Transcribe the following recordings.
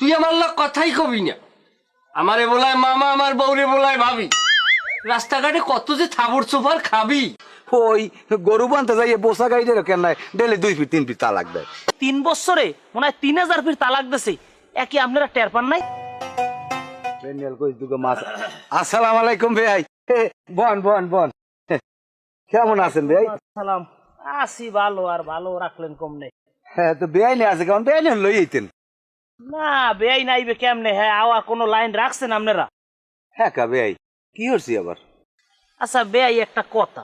তুই আমার লোক কথাই কবি না। আমারে বলায় মামা আমার বউরে বলায় ভাবি। রাস্তাঘাটে কত যে থাবর চোফার খাবি। ওই গরু বানতে যাইয়ে বসা গাইডের কেন নাই ডেলি দুই ফিট তিন ফিট তালাক দেয়। তিন বছরে মনে হয় তিন হাজার ফির তালাক দিছে। একই আপনারা টের পান নাই? আসসালামু আলাইকুম ভাই। বন বন বন। কেমন আছেন ভাই? সালাম আসি ভালো আর ভালো রাখলেন কমনে হ্যাঁ তো বেআইনি আছে কারণ বেআইনি লই আইতেন না বেয়াই নাইবে কেমনে? হ্যাঁ আওয়া কোনো লাইন রাখছেন আপনারা? হ্যাঁ কা বেআই কি হচ্ছি আবার? আচ্ছা বেয়াই একটা কথা।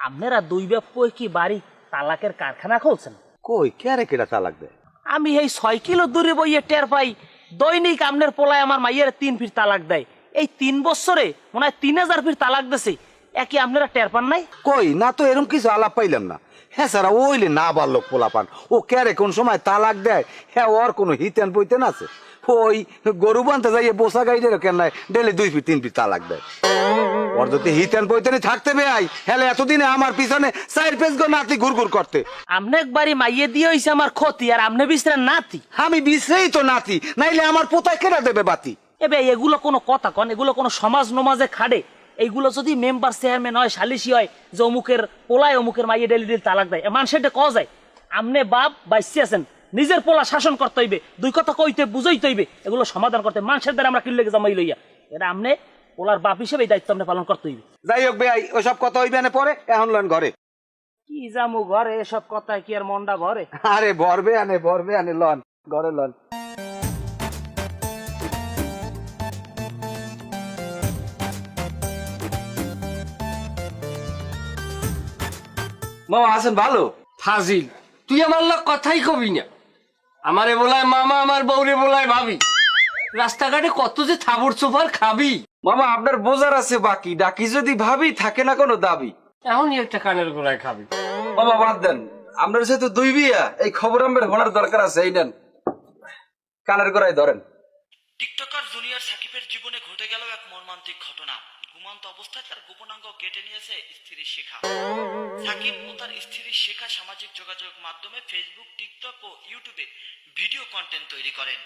আপনারা দুই ব্যাপই কি বাড়ি তালাকের কারখানা খুলছেন? কই কে রে কেটা তালাক দেয়? আমি এই ছয় কিলো দূরে বইয়ে টের পাই দৈনিক আপনার পোলায় আমার মাইয়ের তিন ফির তালাক দেয়। এই তিন বছরে মনে হয় তিন হাজার ফির তালাক দিছে। একই আপনারা টের পান নাই? কই? না তো এরকম কিছু আলাপ পাইলাম না। হ্যাঁ স্যার ওইলে না বাড়লো পোলাপান। ও ক্যারে কোন সময় তালাক দেয়? হ্যাঁ ওর কোনো হিতেন পইতেন আছে। ওই গরু বানতে যাইয়ে বসা গাইডের কেন নাই? ডেলি দুই ফিট তিন ফিট তালাক দেয়। ওর যদি হিতেন পইতেনই থাকতে বেআই হ্যাঁ এতদিনে আমার পিছনে চার পেজ গো নাতি ঘুর ঘুর করতে। আমনে একবারই মাইয়ে দিয়ে হইছে আমার ক্ষতি আর আমনে বিচরা নাতি। আমি বিশ্রেই তো নাতি নাইলে আমার পোতায় কেনা দেবে বাতি? এবে এগুলো কোনো কথা কন এগুলো কোনো সমাজ নমাজে খাড়ে। এইগুলো যদি মেম্বার চেয়ারম্যান হয় সালিশি হয় যে অমুকের পোলায় অমুকের মাইয়ে ডেলি ডেলি তালাক দেয়। মানুষের ক যায় আমনে বাপ বাইসি আছেন নিজের পোলা শাসন করতে হইবে দুই কথা কইতে বুঝাইতে হইবে এগুলো সমাধান করতে মানুষের দ্বারা আমরা কিনলে জামাই লইয়া। এটা আমনে পোলার বাপ হিসেবে এই দায়িত্ব আপনি পালন করতে হইবে। যাই হোক বেআই ওসব কথা হইবে না পরে এখন লন ঘরে। কি জামু ঘরে এসব কথা কি আর মন্ডা ভরে? আরে ভরবে আনে ভরবে আনে লন ঘরে লন। মামা আছেন ভালো? ফাজিল। তুই আমার লোক কথাই কবি না। আমারে বলায় মামা আমার বউরে বলায় ভাবি। রাস্তাঘাটে কত যে থাবর চোফার খাবি। মামা আপনার বোঝার আছে বাকি। ডাকি যদি ভাবি থাকে না কোনো দাবি। এমনই একটা কানের গোড়ায় খাবি। মামা বাদ দেন। আপনার যেহেতু দুই বিয়া এই খবর আমার হওয়ার দরকার আছে এই নেন। কানের গোড়ায় ধরেন। টিকটকার জুনিয়র সাকিবের জীবনে ঘটে গেল এক মর্মান্তিক ঘটনা। ঘুমন্ত অবস্থায় তার গোপনাঙ্গ কেটে নিয়েছে স্ত্রীর শেখা। সাকিব ও তার স্ত্রীর শেখা সামাজিক যোগাযোগ মাধ্যমে ফেসবুক টিকটক ও ইউটিউবে ভিডিও কন্টেন্ট তৈরি করেন।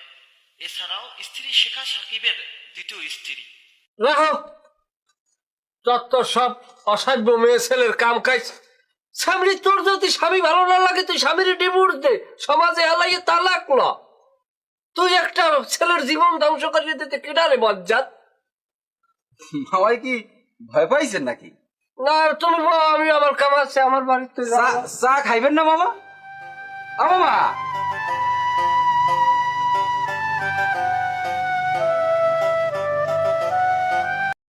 এছাড়াও স্ত্রী শেখা সাকিবের দ্বিতীয় স্ত্রী। রাখো যত সব অসাধ্য মেয়ে ছেলের কাম কাজ। স্বামীর তোর যদি স্বামী ভালো না লাগে, তুই স্বামীর ডিভোর্স দে, সমাজে হালাইয়ে তালাক ল। তুই একটা ছেলের জীবন ধ্বংস করিয়ে দিতে কেডারে বজ্জাত? মামাই কি ভয় পাইছেন নাকি? না তুমি বলো, আমি আমার কাম আছে আমার বাড়িতে। চা খাইবেন না মামা? আমা মামা!